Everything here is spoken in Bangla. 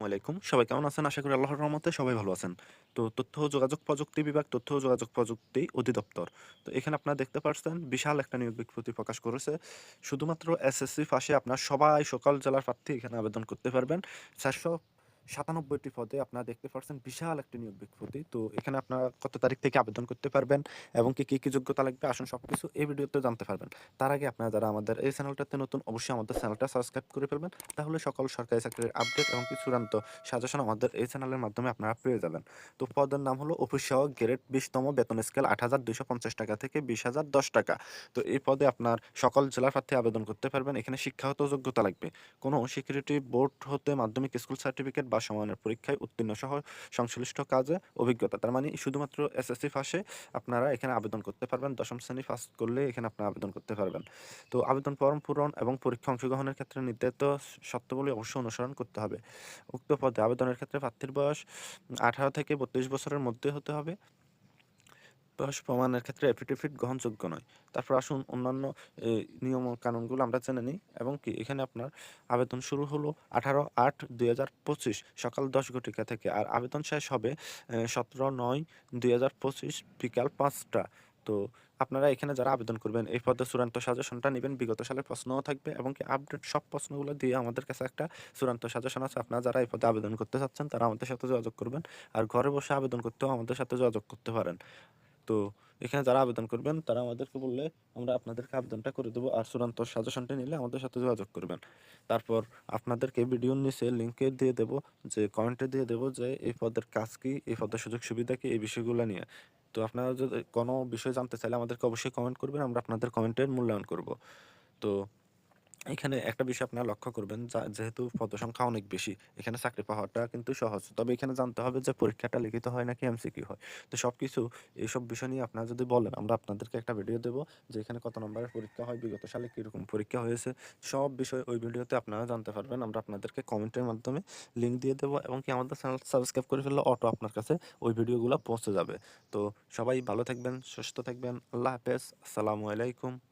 আলাইকুম। সবাই কেমন আছেন? আশা করি আল্লাহর রহমতে সবাই ভালো আছেন। তো তথ্য ও যোগাযোগ প্রযুক্তি বিভাগ, তথ্য যোগাযোগ প্রযুক্তি অধিদপ্তর। তো এখানে আপনারা দেখতে পাচ্ছেন বিশাল একটা নিয়োগ বিজ্ঞপ্তি প্রকাশ করেছে। শুধুমাত্র এসএসসি ফাঁসে আপনার সবাই, সকাল জেলার প্রার্থী এখানে আবেদন করতে পারবেন। চারশো সাতানব্বইটি পদে আপনারা দেখতে পাচ্ছেন বিশাল একটি নিয়োগ বিজ্ঞপ্তি। তো এখানে আপনারা কত তারিখ থেকে আবেদন করতে পারবেন এবং কি, কী কী যোগ্যতা লাগবে, আসুন সব কিছু এই ভিডিওতে জানতে পারবেন। তার আগে আপনারা যারা আমাদের এই চ্যানেলটাতে নতুন, অবশ্যই আমাদের চ্যানেলটা সাবস্ক্রাইব করে ফেলবেন, তাহলে সকল সরকারি চাকরির আপডেট এবং কি চূড়ান্ত সাজেশন আমাদের এই চ্যানেলের মাধ্যমে আপনারা পেয়ে যাবেন। তো পদের নাম হলো অফিস সহক গ্রেড বিশতম বেতন স্কেল আট হাজার দুইশো পঞ্চাশ টাকা থেকে বিশ হাজার দশ টাকা। তো এই পদে আপনার সকল জেলার প্রার্থী আবেদন করতে পারবেন। এখানে শিক্ষাগত যোগ্যতা লাগবে। কোনো সিকিউরিটি বোর্ড হতে মাধ্যমিক স্কুল সার্টিফিকেট বা সমানের পরীক্ষায় উত্তীর্ণ সহ সংশ্লিষ্ট কাজে অভিজ্ঞতা। তার মানে শুধুমাত্র এসএসসি ফাঁসে আপনারা এখানে আবেদন করতে পারবেন, দশম শ্রেণি পাস করলে এখানে আপনি আবেদন করতে পারবেন। তো আবেদন ফর্ম পূরণ এবং পরীক্ষা অংশগ্রহণের ক্ষেত্রে নির্ধারিত শর্তাবলী অবশ্যই অনুসরণ করতে হবে। উক্ত পদে আবেদনের ক্ষেত্রে প্রার্থীর বয়স আঠারো থেকে বত্রিশ বছরের মধ্যে হতে হবে। প্রমাণের ক্ষেত্রে অ্যাফিডেভিট গ্রহণযোগ্য নয়। তারপর আসুন অন্যান্য নিয়ম কানুনগুলো আমরা জেনে নিই। এবং কি, এখানে আপনার আবেদন শুরু হলো আঠারো আট দুই হাজার পঁচিশ সকাল দশ ঘটিকা থেকে। আর আবেদন শেষ হবে সতেরো নয় দুই হাজার পঁচিশ বিকাল পাঁচটা। তো আপনারা এখানে যারা আবেদন করবেন, এই পদে চূড়ান্ত সাজেশনটা নেবেন। বিগত সালের প্রশ্নও থাকবে এবং কি আপডেট সব প্রশ্নগুলো দিয়ে আমাদের কাছে একটা চূড়ান্ত সাজেশন আছে। আপনারা যারা এই পদে আবেদন করতে চাচ্ছেন, তারা আমাদের সাথে যোগাযোগ করবেন। আর ঘরে বসে আবেদন করতেও আমাদের সাথে যোগাযোগ করতে পারেন। তো এখানে যারা আবেদন করবেন, তারা আমাদেরকে বললে আমরা আপনাদেরকে আবেদনটা করে দেবো আর চূড়ান্ত সাজেশনটা নিলে আমাদের সাথে যোগাযোগ করবেন। তারপর আপনাদেরকে ভিডিওর নিচে লিঙ্কে দিয়ে দেবো, যে কমেন্টে দিয়ে দেবো যে এই পদের কাজ কী, এই পদের সুযোগ সুবিধা কী, এই বিষয়গুলো নিয়ে। তো আপনারা যদি কোনো বিষয় জানতে চাইলে আমাদেরকে অবশ্যই কমেন্ট করবেন, আমরা আপনাদের কমেন্টের মূল্যায়ন করব। তো এখানে একটা বিষয় আপনারা লক্ষ্য করবেন যেহেতু পদসংখ্যা অনেক বেশি, এখানে চাকরি পাওয়াটা কিন্তু সহজ। তবে এখানে জানতে হবে যে পরীক্ষাটা লিখিত হয় নাকি এমসিকিউ হয়। তো সব কিছু এইসব বিষয় নিয়ে আপনারা যদি বলেন, আমরা আপনাদেরকে একটা ভিডিও দেবো, যে এখানে কত নম্বরের পরীক্ষা হয়, বিগত সালে কীরকম পরীক্ষা হয়েছে। সব বিষয় ওই ভিডিওতে আপনারা জানতে পারবেন। আমরা আপনাদেরকে কমেন্টের মাধ্যমে লিঙ্ক দিয়ে দেবো এবং কি আমাদের চ্যানেল সাবস্ক্রাইব করে ফেললে অটো আপনার কাছে ওই ভিডিওগুলো পৌঁছে যাবে। তো সবাই ভালো থাকবেন, সুস্থ থাকবেন, আল্লাহ হাফেজ, আসসালামু আলাইকুম।